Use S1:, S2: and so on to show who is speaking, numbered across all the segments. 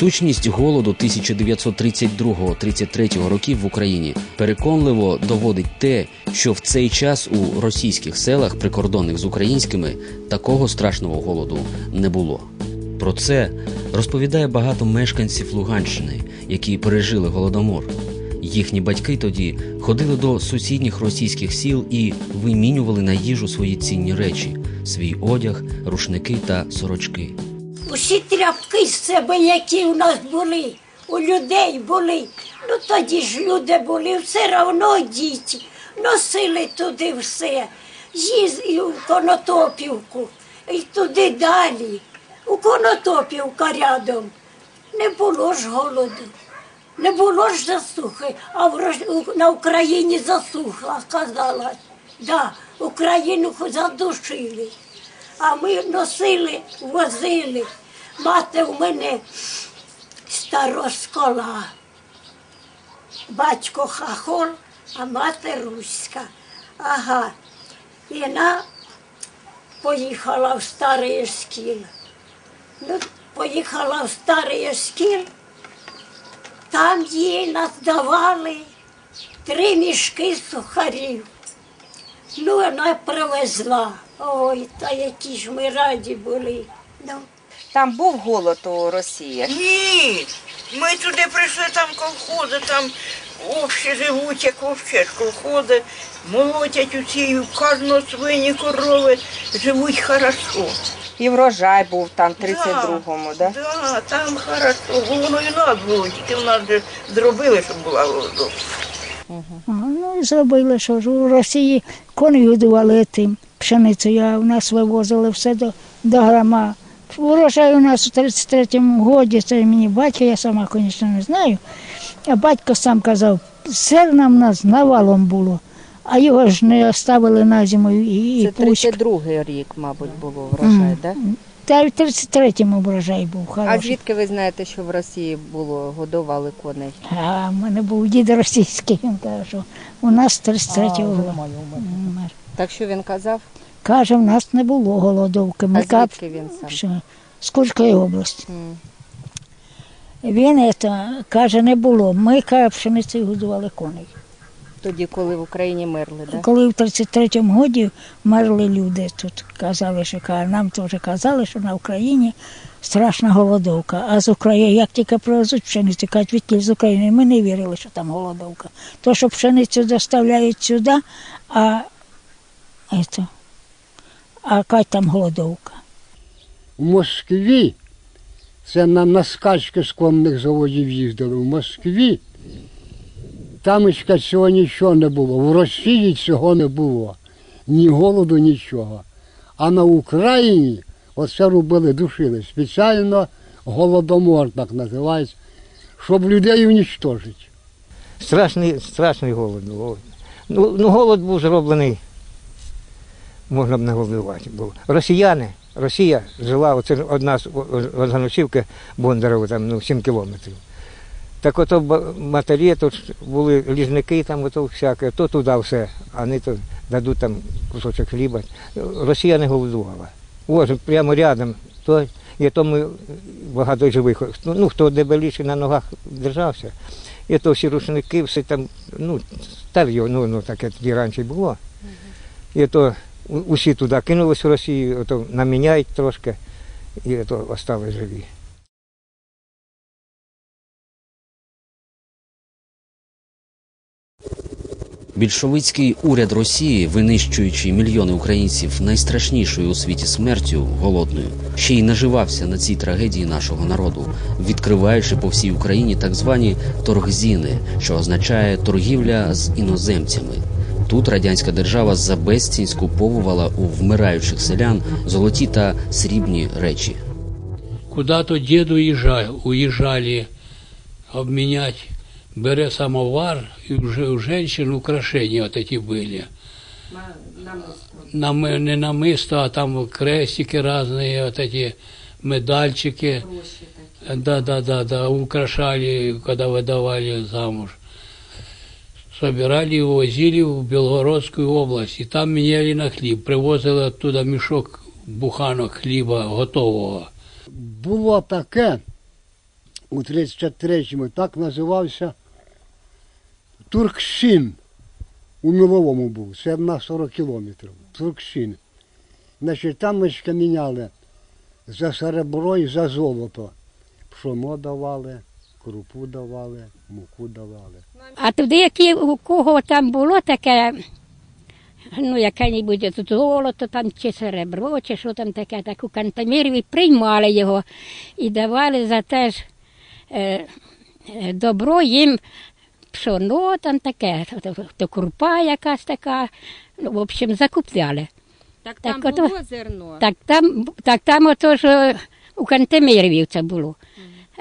S1: Істочність голоду 1932-33 років в Україні переконливо доводить те, що в цей час у російських селах, прикордонних з українськими, такого страшного голоду не було. Про це розповідає багато мешканців Луганщини, які пережили голодомор. Їхні батьки тоді ходили до сусідніх російських сіл і вимінювали на їжу свої цінні речі: свій одяг, рушники та сорочки.
S2: Усі тряпки з себе, які у нас були, у людей були. Ну тоді ж люди були, все одно діти. Носили туди все. Їз і в Конотопівку, і туди далі. У Конотопівка рядом. Не було ж голоду. Не було ж засухи, а в на Україні засуха, сказала. Да, Україну задушили. А ми носили, возили. Мати у мене староскола. Батько хахол, а мати руська. Ага. І вона поїхала в старий шкіл. Ну, поїхала в старий шкіл, там їй надавали три мішки сухарів. Ну, вона привезла. Ой, та які ж ми раді були. Ну,
S3: Там був голод у Росії.
S4: Ні, ми туди прийшли, там колхози, там общі живуть, як вовче ж колхози, молотять усі, у кожного свині корови, живуть хорошо.
S3: І врожай був там в 32-му, да?
S4: Да, там хорошо. Воно і нас було, тільки в нас же зробили, щоб була голодовка.
S5: А, Ну, і зробили, що ж у Росії коні годували тим пшеницею, а в нас вивозили все до, до грама. Урожай у нас у 33-му годі, це мені батько, я сама, звісно, не знаю. А батько сам казав, зерна в нас навалом було, а його ж не оставили на зиму і, і
S3: Це
S5: пусть.
S3: 32-й рік, мабуть, було врожай, да?
S5: Та й в 33-му врожай був
S3: А
S5: хороший.
S3: звідки ви знаєте, що в Росії було, годували коней?
S5: А в мене був дід російський, він каже, що у нас 33-го.
S3: Так що він казав?
S5: Каже, в нас не було голодовки. Ми
S3: А звідки він сам?
S5: З Курської області.
S3: М.
S5: Він ето, каже, не було. Ми каже, пшеницею годували коней.
S3: Тоді, коли в Україні мерли, да?
S5: Коли в 33-му році мерли люди, тут казали, що нам теж казали, що на Україні страшна голодовка. А з України, як тільки привезуть пшеницю, кажуть, відкіль з України, ми не вірили, що там голодовка. То, що пшеницю доставляють сюди, а, ето, а кажуть, там голодовка.
S6: У Москві, це на, на скачки з конних заводів їздили, в Москві, там цього нічого не було. В Росії цього не було. Ні голоду, нічого. А на Україні оце робили, душили. Спеціально голодомор так називається, щоб людей унічтожити.
S7: Страшний, страшний голод. Ну, ну, голод був зроблений, можна б не голодувати було. Росіяни, Росія жила, оце одна з Ганушівки Бондарева, там ну, 7 кілометрів. Так ото матері, тут були ліжники, там ото всяке, то туди все, а вони то дадуть там кусочок хліба. Росія не голодувала. Ось прямо рядом, то, і то ми багато живих. Ну, ну, хто дебеліший на ногах держався, і то всі рушники, все там, ну, стар'ю, ну, ну таке тоді раніше було. І то усі туди кинулись в Росію, то наміняють трошки, і то остали живі.
S1: Більшовицький уряд Росії, винищуючи мільйони українців найстрашнішою у світі смертю голодною, ще й наживався на цій трагедії нашого народу, відкриваючи по всій Україні так звані торгзіни, що означає торгівля з іноземцями. Тут радянська держава за безцінь скуповувала у вмираючих селян золоті та срібні речі.
S8: Куда-то дед уезжал, уезжали обменять, бере самовар, и уже у женщин украшения вот эти были. Нам, не намисто, а там крестики разные, вот эти медальчики. Да, да, да, да, украшали, когда выдавали замуж. Собирали и возили в Белгородскую область, и там меняли на хлеб. Привозили оттуда мешок буханок хліба готового.
S6: було таке, у 33-му так називався Туркшин. У Міловому був, це на 40 кілометрів. Туркшин. Значить, там ми ж міняли за серебро і за золото. Пшоно давали, крупу давали, муку давали.
S9: А туди, які, у кого там було таке, ну, яке-небудь тут золото там, чи серебро, чи що там таке, так у Кантемірові приймали його і давали за те ж е, е, добро їм пшоно там таке, то, то крупа якась така, ну, в общем, закупляли.
S3: Так
S9: там
S3: там
S9: було
S3: було зерно.
S9: Так там, так там отож е, у Кантемирові це було.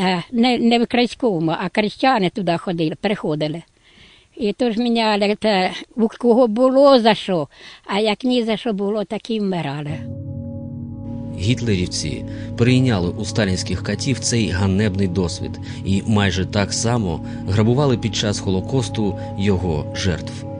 S9: Е, Не, не в Крайському, а крещани туди ходили, переходили. І тож міняли те, у кого було за що, а як ні за що було, так і вмирали.
S1: Гітлерівці прийняли у сталінських катів цей ганебний досвід і майже так само грабували під час Холокосту його жертв.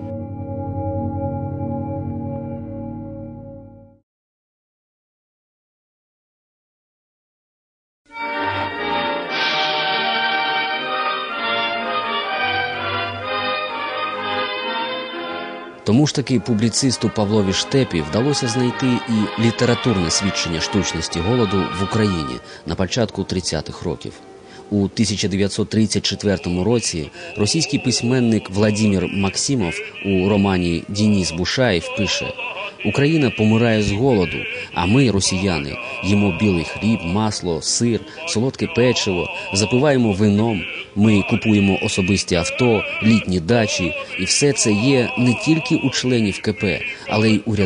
S1: Тому ж таки публіцисту Павлові Штепі вдалося знайти і літературне свідчення штучності голоду в Україні на початку 30-х років. У 1934 році російський письменник Владимир Максимов у романі Дініс Бушаєв пише: Україна помирає з голоду, а ми, росіяни, їмо білий хліб, масло, сир, солодке печиво, запиваємо вином. Ми купуємо особисті авто, літні дачі, і все це є не тільки у членів КП, але й у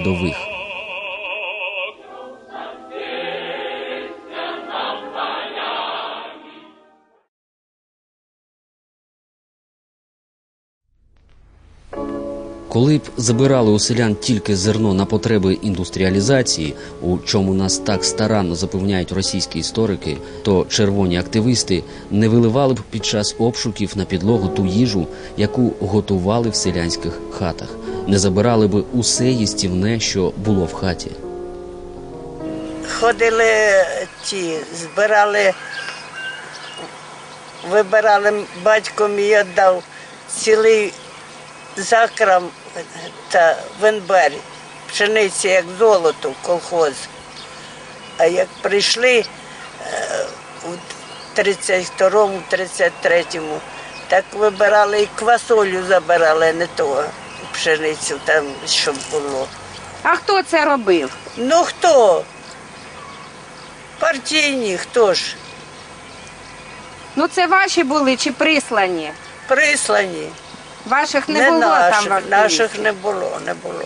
S1: Коли б забирали у селян тільки зерно на потреби індустріалізації, у чому нас так старанно запевняють російські історики, то червоні активисти не виливали б під час обшуків на підлогу ту їжу, яку готували в селянських хатах, не забирали б усе їстівне, що було в хаті.
S4: Ходили ті, збирали, вибирали батько мій віддав цілий закрам та венбер, пшениці як золото в колхоз. А як прийшли е, у 32-му, 33-му, так вибирали і квасолю забирали, не то пшеницю там, щоб було.
S3: А хто це робив?
S4: Ну хто? Партійні, хто ж?
S3: Ну це ваші були чи прислані?
S4: Прислані.
S3: Ваших не,
S4: Не,
S3: було
S4: наших,
S3: там в
S4: наших не було, не було.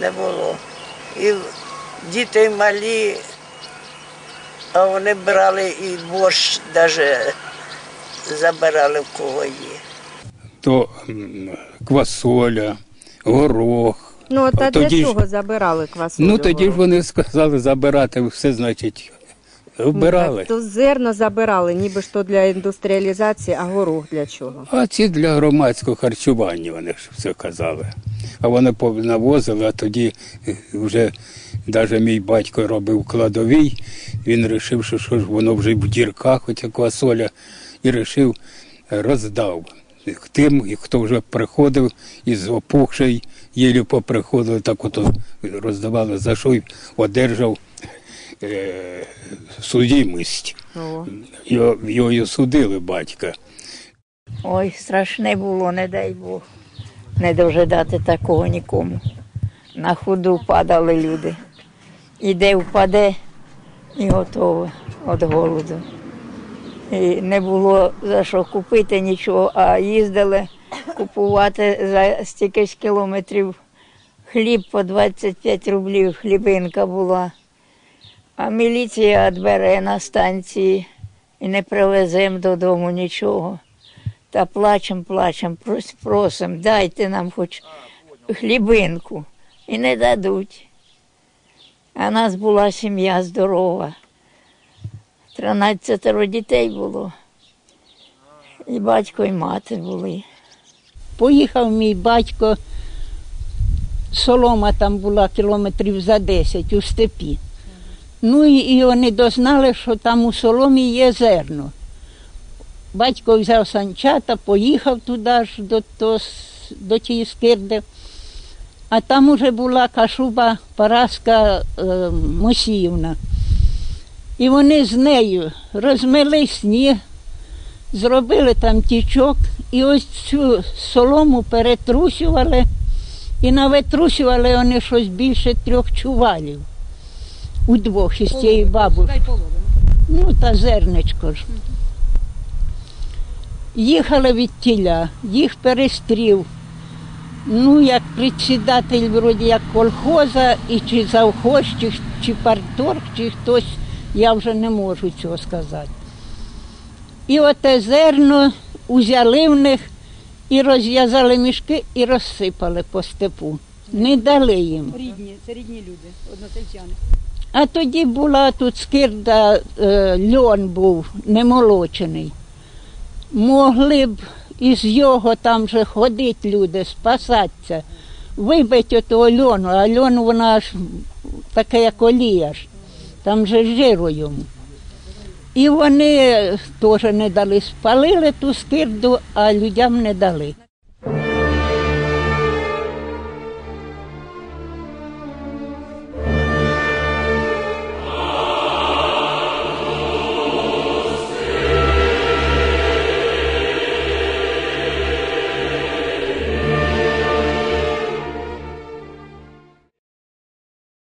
S4: Не було. І діти малі, а вони брали і борщ навіть забирали в кого є.
S10: то квасоля, горох.
S3: Ну, от а
S10: А
S3: для
S10: тоді ж-
S3: чого забирали квасолю?
S10: Ну тоді ж вони сказали забирати все, значить, вбирали.
S3: То зерно забирали, ніби ж то для індустріалізації, а горох для чого?
S10: А ці для громадського харчування вони ж все казали. А вони навозили, а тоді е, вже навіть мій батько робив кладовий, він вирішив, що, що ж воно вже в дірках, оця квасоля, і вирішив, роздав тим, хто вже приходив із опухший, єлі поприходили, так ото роздавали, за що й одержав е, судимість.
S3: О.
S10: Його, його і судили батька.
S11: Ой, страшне було, не дай Бог. Не дожидати такого нікому. На ходу падали люди. Іде впаде і готово від голоду. І не було за що купити нічого, а їздили купувати за стільки ж кілометрів хліб по 25 рублів, хлібинка була. А міліція відбере на станції і не привеземо додому нічого. Та плачем, плачем, прос, просим, дайте нам хоч хлібинку. І не дадуть. А нас була сім'я здорова. Тринадцятеро дітей було. І батько, і мати були.
S12: Поїхав мій батько, солома там була кілометрів за 10 у степі. Ну і, і вони дознали, що там у соломі є зерно. Батько взяв санчата, поїхав туди ж до, до, до тієї скирди. А там уже була кашуба Параска е, Мосіївна. І вони з нею розмили сніг, зробили там тічок і ось цю солому перетрусювали і навитрусювали вони щось більше трьох чувалів. Удвох із тією бабушкою. Ну, та зерничко ж. Їхали від тіля, їх перестрів. Ну, як председатель вроді як колхоза, і чи завхоз, чи, чи парторг, чи хтось, я вже не можу цього сказати. І оте зерно узяли в них і розв'язали мішки і розсипали по степу. Не дали їм.
S13: Рідні, це рідні люди, односельчани.
S12: А тоді була тут скирда, е, льон був немолочений. Могли б із його там же ходити люди, спасатися, вибити отого льону, а льон вона ж таке, як олія ж, там же жиру йому. І вони теж не дали, спалили ту скирду, а людям не дали.